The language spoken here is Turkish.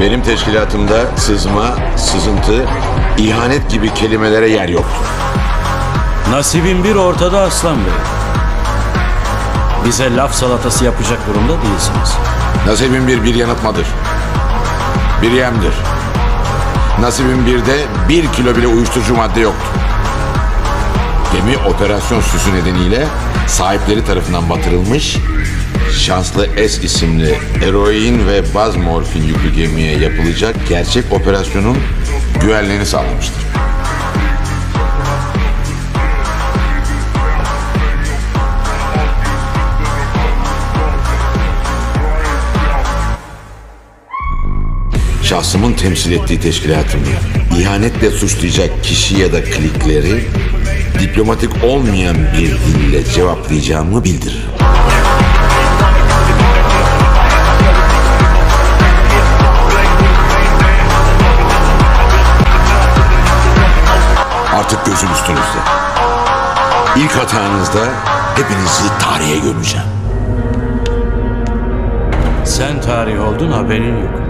Benim teşkilatımda sızma, sızıntı, ihanet gibi kelimelere yer yoktur. Nasibin bir ortada Aslan Bey. Bize laf salatası yapacak durumda değilsiniz. Nasibin bir bir yanıltmadır. Bir yemdir. Nasibin birde bir kilo bile uyuşturucu madde yoktur. Gemi operasyon süsü nedeniyle sahipleri tarafından batırılmış, şanslı S isimli eroin ve baz morfin yüklü gemiye yapılacak gerçek operasyonun güvenliğini sağlamıştır. Şahsımın temsil ettiği teşkilatımı ihanetle suçlayacak kişi ya da klikleri diplomatik olmayan bir dille cevaplayacağımı bildir. Artık gözüm üstünüzde. İlk hatanızda hepinizi tarihe gömeceğim. Sen tarih oldun haberin yok.